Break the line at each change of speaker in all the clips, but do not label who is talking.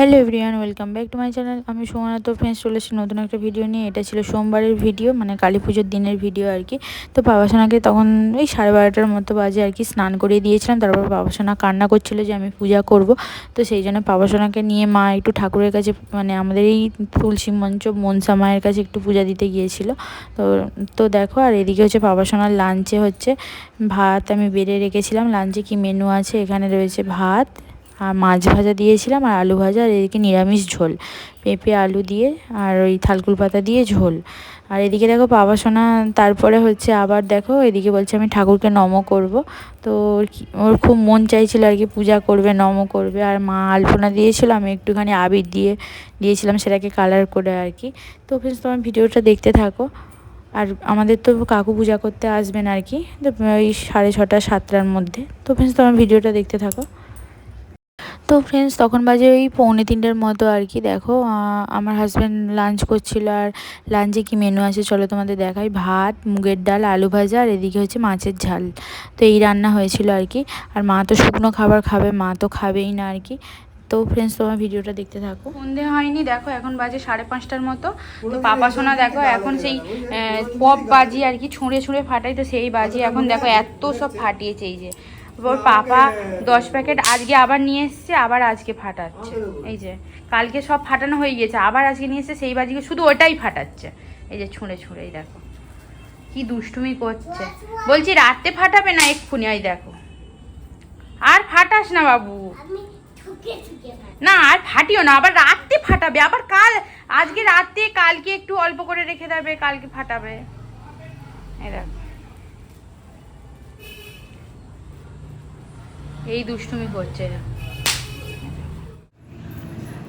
Hello everyone, welcome back to my channel. আমি সোমানা তো friends চলে এসেছি নতুন একটা ভিডিও নিয়ে। এটা ছিল সোমবারের ভিডিও মানে কালী পুজোর দিনের ভিডিও আর কি। তো বাবাসোনাকে তখন ওই সাড়ে বারোটার মতো বাজে আর কি, স্নান করিয়ে দিয়েছিলাম। তারপর বাবাসোনা কান্না করছিল যে আমি পূজা করব। তো সেই জন্য বাবাসোনাকে নিয়ে মা একটু ঠাকুরের কাছে মানে আমাদের এই তুলসী মঞ্চ, মনসা মায়ের কাছে একটু পূজা দিতে গিয়েছিল। তো তো দেখো, আর এদিকে হচ্ছে বাবাসোনার লাঞ্চে হচ্ছে ভাত আমি বেড়ে রেখেছিলাম। লাঞ্চে কি মেনু আছে? এখানে রয়েছে ভাত আর মাছ ভাজা দিয়েছিলাম আর আলু ভাজা আর এদিকে নিরামিষ ঝোল। পেঁপে, আলু দিয়ে আর ওই থালকুল পাতা দিয়ে ঝোল। আর এদিকে দেখো পাবাসোনা তারপরে হচ্ছে আবার দেখো এদিকে বলছে আমি ঠাকুরকে নম করব। তো ওর খুব মন চাইছিল আর কি পূজা করবে, নম করবে। আর মা আলপনা দিয়েছিল, আমি একটুখানি আবির দিয়ে দিয়েছিলাম সেটাকে কালার করে আর কি। তো ফ্রেন্ডস তোমার ভিডিওটা দেখতে থাকো। আর আমাদের তো কাকু পূজা করতে আসবেন আর কি, তো ওই সাড়ে ছটা, সাতটার মধ্যে। তো ফ্রেন্ডস তোমার ভিডিওটা দেখতে থাকো। তো ফ্রেন্ডস তখন বাজে ওই পৌনে তিনটের মতো আর কি। দেখো আমার হাজব্যান্ড লাঞ্চ করছিল আর লাঞ্চে কি মেনু আছে চলো তোমাদের দেখাই। ভাত মুগের ডাল আলু ভাজা আর এদিকে হচ্ছে মাছের ঝাল। তো এই রান্না হয়েছিল আর কি। আর মা তো শুকনো খাবার খাবে মা তো খাবেই না আর কি। তো ফ্রেন্ডস তোমার ভিডিওটা দেখতে থাকো। সন্ধে হয়নি দেখো এখন বাজে সাড়ে পাঁচটার মতো। তো পাপা সোনা দেখো এখন সেই পপ বাজি আর কি ছুঁড়ে ছুঁড়ে ফাটাই তো সেই বাজি এখন দেখো এত সব ফাটিয়েছে এই যে। ওর পাপা দশ প্যাকেট আজকে আবার নিয়ে এসছে আবার আজকে ফাটাচ্ছে। এই যে কালকে সব ফাটানো হয়ে গিয়েছে আবার আজকে নিয়ে এসছে সেই বাজিকে শুধু ওটাই ফাটাচ্ছে। এই যে ছুঁড়ে ছুঁড়ে এই দেখো। কি দুষ্টুমি করছে। বলছি রাতে ফাটাবে না এক্ষুনি? এই দেখো। আর ফাটাস না বাবু। না আর ফাটিও না আবার রাতে ফাটাবে। আবার কাল আজকে রাতে কালকে একটু অল্প করে রেখে দেবে কালকে ফাটাবে। এই দেখো। এই দুষ্টুমি করছে।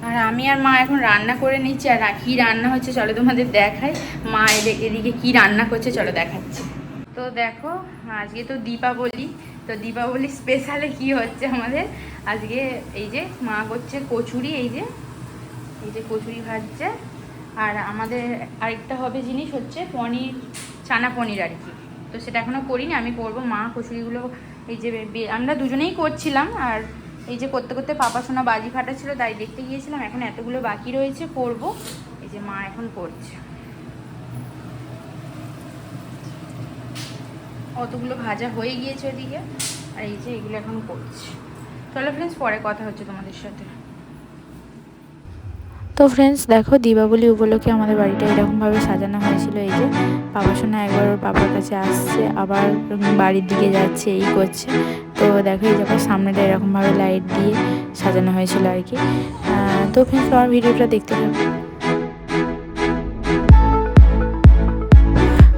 আর আমি আর মা এখন রান্না করে নিচ্ছি, আর কী রান্না হচ্ছে চলো তোমাদের দেখাই। মা এদিকে কি রান্না করছে চলো দেখাচ্ছি। তো দেখো, আজকে তো দীপাবলি। তো দীপাবলি স্পেশালে কি হচ্ছে আমাদের? আজকে এই যে মা করছে কচুরি, এই যে এই যে কচুরি ভাজছে। আর আমাদের আরেকটা হবে জিনিস হচ্ছে পনির, চানা পনির আর কি। তো সেটা এখনও করিনি, আমি করব। মা কচুরিগুলো এই যে আমরা দুজনেই করছিলাম, আর এই যে করতে করতে পাপা সোনা বাজি ফাটা ছিল, তাই দেখতে গিয়েছিলাম, এখন এতগুলো বাকি রয়েছে, করব। এই যে মা এখন করছে। অতগুলো ভাজা হয়ে গিয়েছে ওদিকে, আর এই যে এগুলো এখন করছে। চলো ফ্রেন্ডস পরে কথা হচ্ছে তোমাদের সাথে। তো ফ্রেন্ডস দেখো দীপাবলি উপলক্ষে আমাদের বাড়িটা এরকমভাবে সাজানো হয়েছিল। এই যে বাবা সোনা একবার ওর বাবার কাছে আসছে, আবার বাড়ির দিকে যাচ্ছে, এই করছে। তো দেখো এই যখন সামনেটা এরকমভাবে লাইট দিয়ে সাজানো হয়েছিল আর কি। তো ফ্রেন্ডস আমার ভিডিওটা দেখতে থাকো।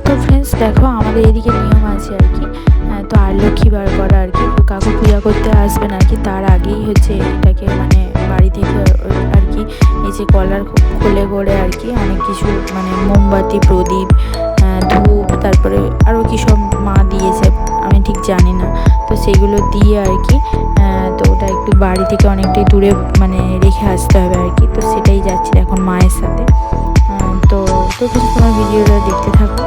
তো ফ্রেন্ডস দেখো আমাদের এদিকে নিয়ম আছে আর কি। তো আর লক্ষ্মী বার করা আর কি। কাকু পূজা করতে আসবেন আর কি। তার আগেই হচ্ছে এটাকে মানে বাড়ি থেকে আর কি এই যে কলার খুলে গড়ে আর কি, অনেক কিছু মানে মোমবাতি, প্রদীপ ধূপ, তারপরে আরও কি সব মা দিয়েছে, আমি ঠিক জানি না। তো সেগুলো দিয়ে আর কি তো ওটা একটু বাড়ি থেকে অনেকটাই দূরে মানে রেখে আসতে হবে আর কি, তো সেটাই যাচ্ছি এখন মায়ের সাথে। তো তো কিছু তোমার ভিডিওটা দেখতে থাকো।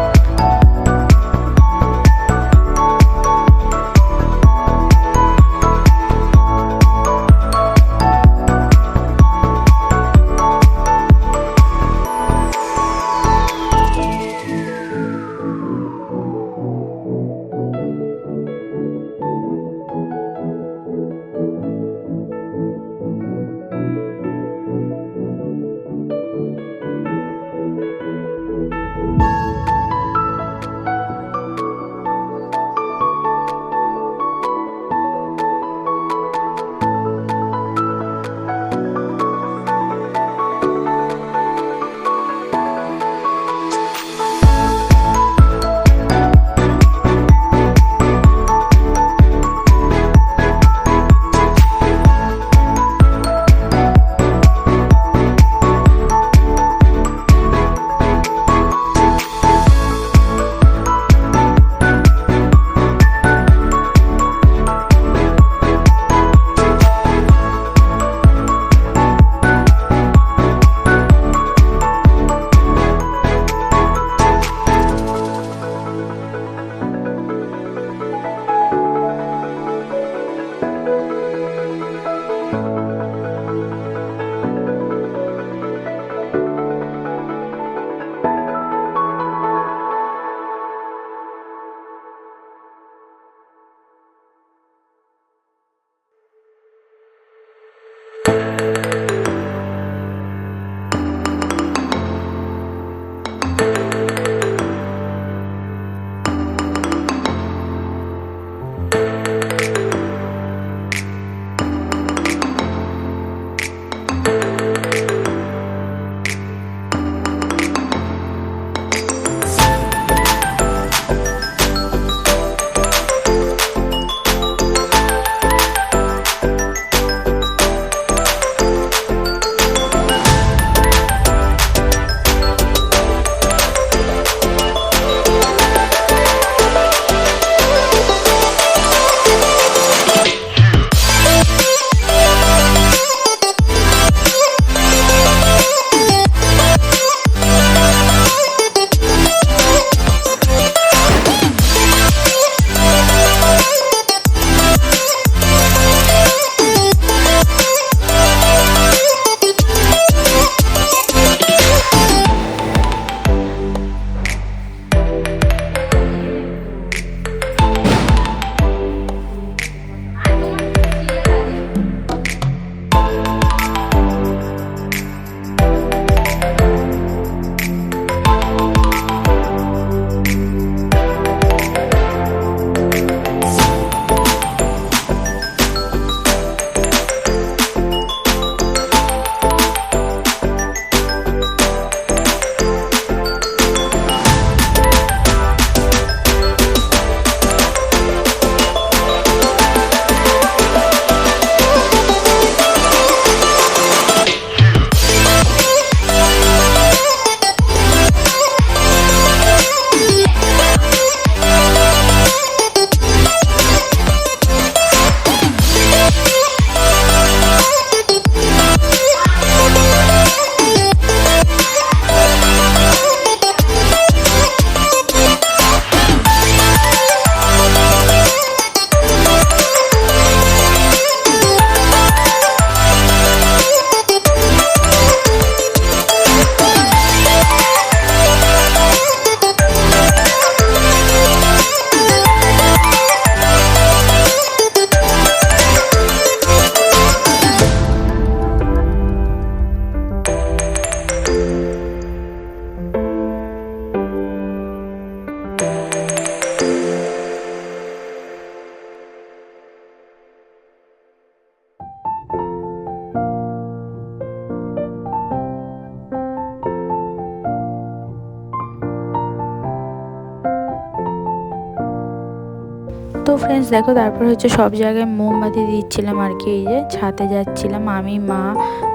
ফ্রেন্ডস দেখো তারপর হচ্ছে সব জায়গায় মোমবাতি দিচ্ছিলাম আর কি এই যে ছাতে যাচ্ছিলাম। আমি মা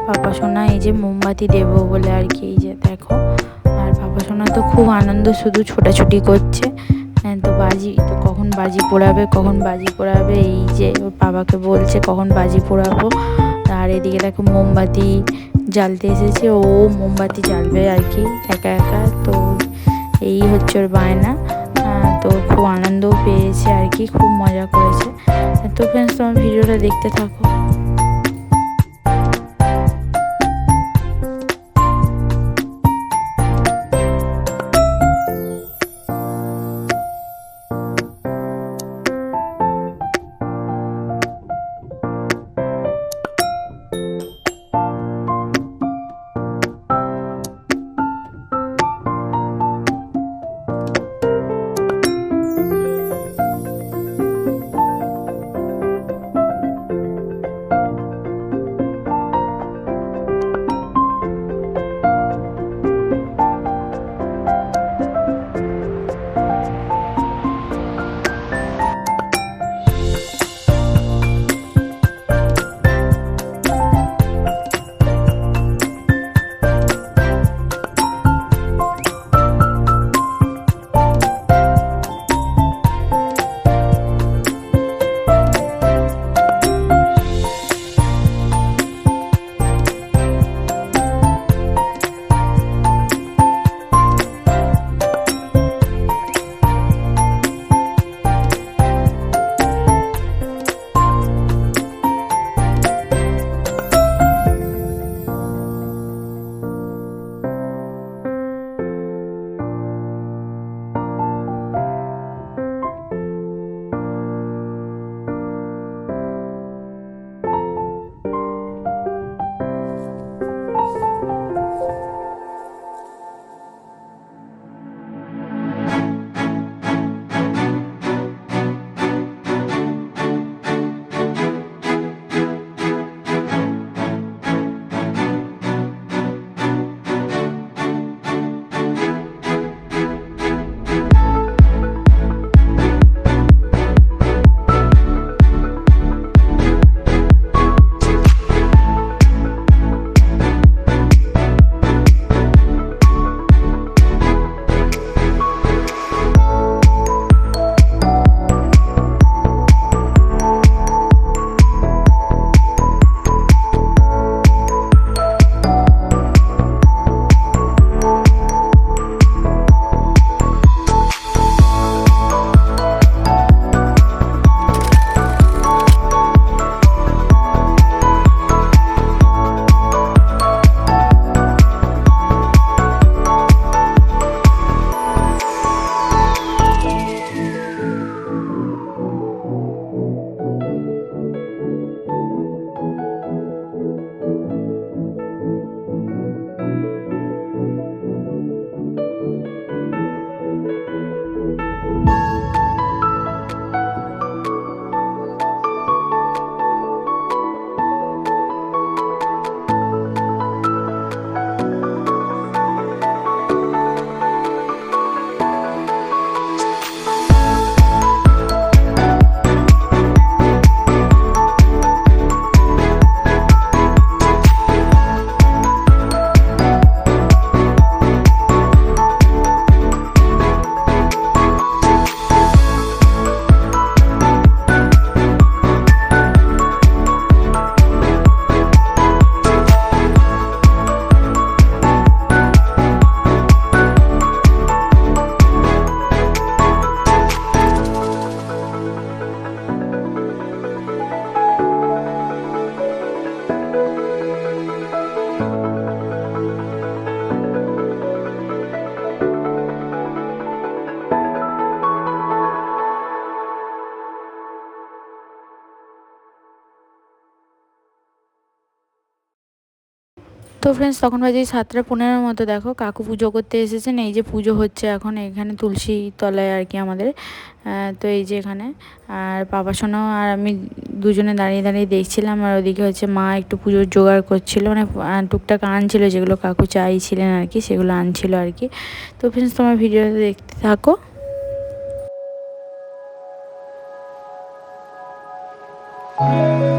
পাপা সোনা এই যে মোমবাতি দেবো বলে আর কি এই যে দেখো। আর পাপা সোনা তো খুব আনন্দ শুধু ছোটাছুটি করছে। হ্যাঁ, তো বাজি তো কখন বাজি পোড়াবে কখন বাজি পোড়াবে এই যে বাবাকে বলছে কখন বাজি পোড়াবো। আর এদিকে দেখো মোমবাতি জ্বালতে এসেছে ও মোমবাতি জ্বালবে আর কি একা একা তো এই হচ্ছে ওর বায়না। তো খুব আনন্দও পেয়েছে আর কি, খুব মজা করেছে। তো ফ্রেন্ডস তোমার ভিডিওটা দেখতে থাকো। ফ্রেন্ডস তখন বাজে সাতটা পনেরোর মতো। দেখো, কাকু পুজো করতে এসেছেন, এই যে পুজো হচ্ছে এখন, এখানে তুলসী তলায় আর কি আমাদের। তো এই যে এখানে, আর বাবা সোনাও আর আমি দুজনে দাঁড়িয়ে দাঁড়িয়ে দেখছিলাম, আর ওদিকে হচ্ছে মা একটু পুজোর জোগাড় করছিল মানে টুকটাক আনছিল, যেগুলো কাকু চাইছিলেন আর কি, সেগুলো আনছিল আর কি। তো ফ্রেন্ডস তোমার ভিডিওতে দেখতে থাকো।
সব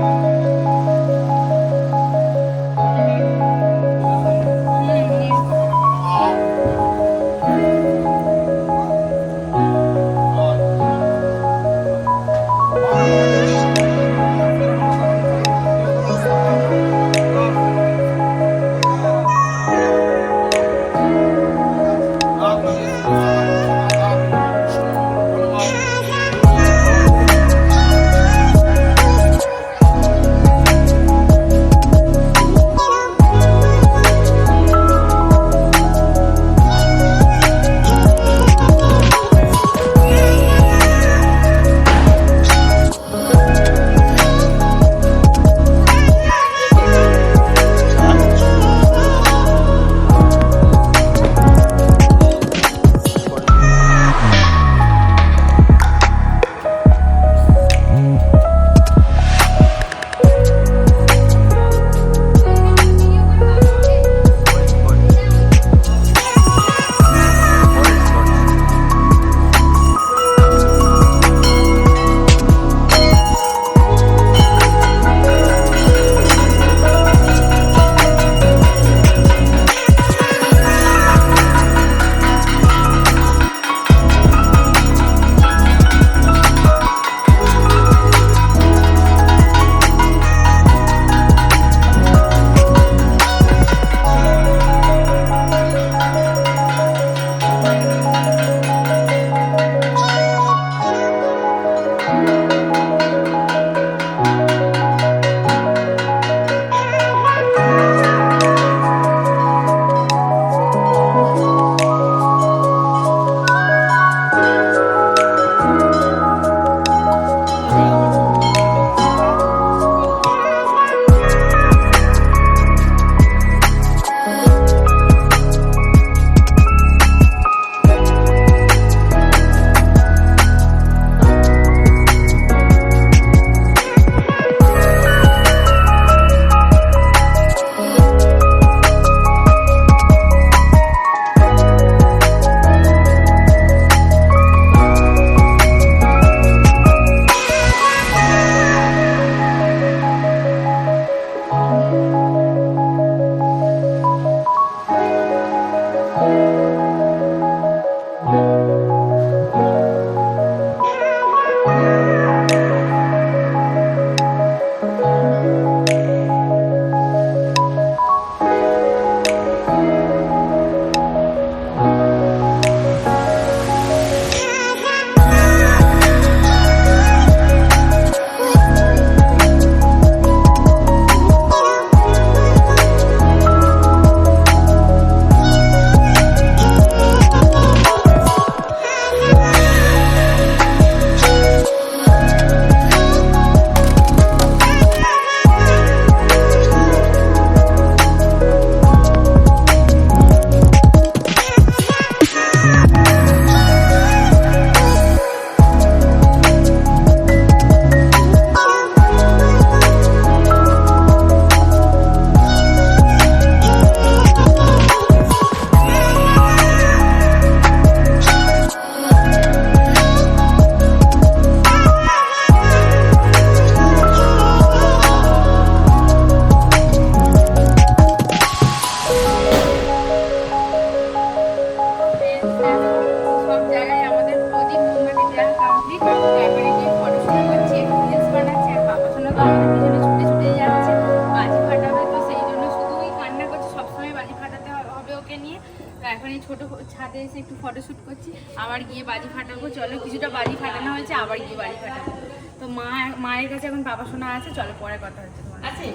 ছোটো এসে একটু ফটোশুট করছি। আবার গিয়ে বাজি ফাটাবো। চলো কিছুটা বাজি ফাটানো হয়েছে আবার গিয়ে বাজি ফাটাবো। তো মা মায়ের কাছে এখন বাবা শোনা আছে চলো পরে কথা হচ্ছে
আছে?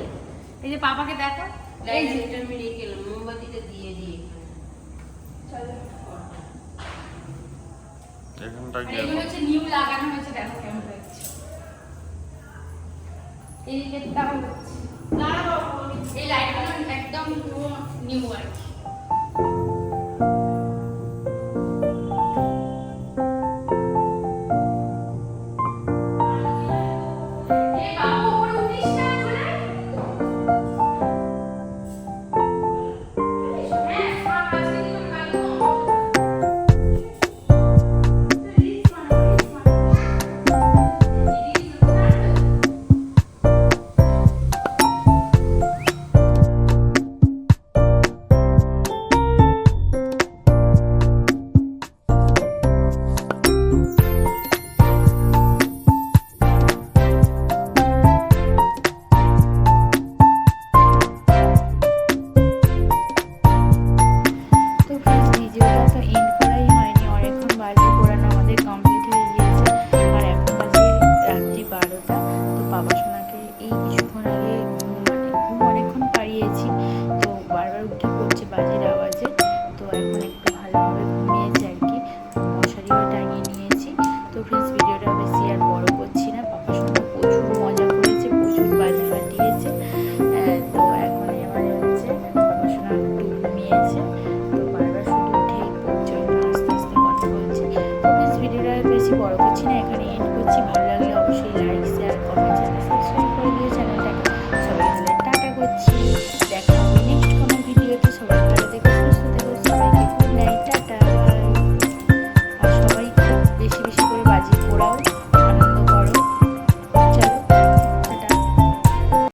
এই যে পাপাকে দেখো। এই যে।
মোমবাতিটা দিয়ে দিয়ে
এখানটা গিয়ে
এগুলো হচ্ছে নিউ লাগানো হয়েছে দেখো কেমন হয়েছে। এই গেটটা হচ্ছে এই লাইটগুলো একদম নিউ আর কি।